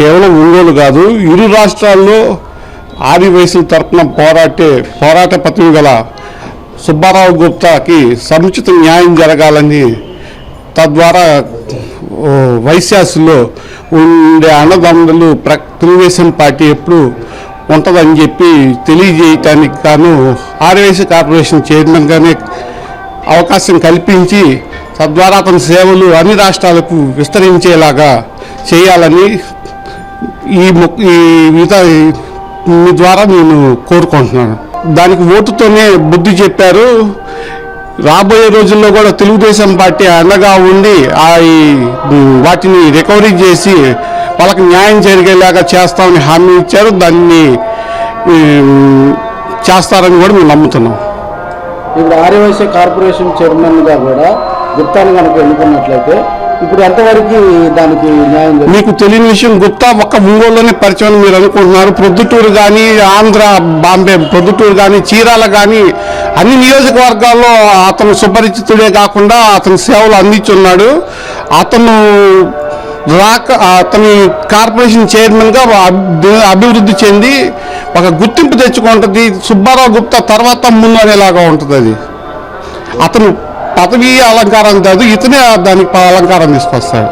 కేవలం ఒంగోలు కాదు ఇరు రాష్ట్రాల్లో ఆదివాసుల తరపున పోరాటే పోరాట పత్రిక గల సుబ్బారావు గుప్తాకి సముచిత న్యాయం జరగాలని తద్వారా వైశ్యాసులో ఉండే అన్నదమ్ములు ప్ర తెలుగుదేశం పార్టీ ఎప్పుడు ఉంటుందని చెప్పి తెలియజేయటానికి గాను ఆర్యవైశ్య కార్పొరేషన్ చైర్మన్గానే అవకాశం కల్పించి తద్వారా అతని సేవలు అన్ని రాష్ట్రాలకు విస్తరించేలాగా చేయాలని ఈ మొ- ఈ విధ మీ ద్వారా నేను కోరుకుంటున్నాను. దానికి ఓటుతోనే బుద్ధి చెప్పారు. రాబోయే రోజుల్లో కూడా తెలుగుదేశం పార్టీ అండగా ఉండి ఆ ఈ వాటిని రికవరీ చేసి వాళ్ళకి న్యాయం జరిగేలాగా చేస్తామని హామీ ఇచ్చారు. దాన్ని చేస్తారని కూడా మేము నమ్ముతున్నాం. ఇప్పుడు ఆర్యవైశ్య కార్పొరేషన్ చైర్మన్గా కూడా గుప్తాన్ని కనుక ఎన్నుకున్నట్లయితే ఇప్పుడు ఎంతవరకు దానికి న్యాయం మీకు తెలియని విషయం గుప్తా ఒక్క ఒంగోలులోనే పరిచయం మీరు అనుకుంటున్నారు. ప్రొద్దుటూరు కానీ ఆంధ్ర బాంబే ప్రొద్దుటూరు కానీ చీరాల కానీ అన్ని నియోజకవర్గాల్లో అతను సుపరిచితుడే కాకుండా అతని సేవలు అందించున్నాడు. అతను రాక అతని కార్పొరేషన్ చైర్మన్గా అభి- అభివృద్ధి చెంది ఒక గుర్తింపు తెచ్చుకుంటుంది. సుబ్బారావు గుప్తా తర్వాత ముందు అనేలాగా ఉంటుంది అది అతను పదవి అలంకారం కాదు ఇతనే దానికి అలంకారం తీసుకొస్తాడు.